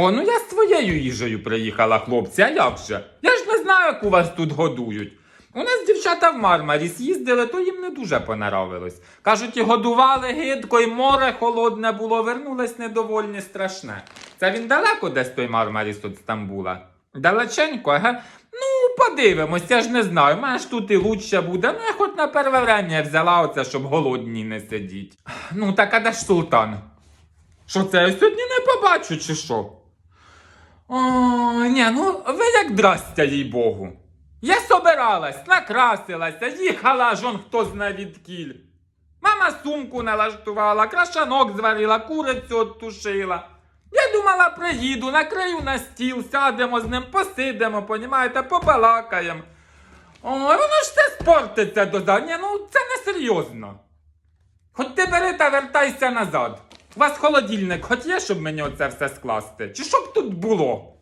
О, ну я з твоєю їжею приїхала, хлопці, а як же? Я ж не знаю, як у вас тут годують. У нас дівчата в Мармаріс їздили, то їм не дуже понравилось. Кажуть, і годували гидко, і море холодне було, вернулись недовольні страшне. Це він далеко десь той Мармаріс від Стамбула? Далеченько, ага? Ну, подивимось, я ж не знаю. Мене ж тут і лучше буде. Ну, я хоч на перше взяла оце, щоб голодні не сидіть. Ну, так а де ж султан? Що це я сьогодні не побачу, чи що? Ні, ну ви як драстя, їй Богу. Я собиралась, накрасилася, їхала жон хто зна відкіль. Мама сумку налаштувала, крашанок зварила, курицю оттушила. Я думала, приїду, накрию на стіл, сядемо з ним, посидимо, понімаєте, побалакаємо. Ой, воно ж все спортиться додання, ну це не серйозно. Хоч ти бери та вертайся назад. У вас холодильник хоч є, щоб мені оце все скласти? Чи щоб тут було?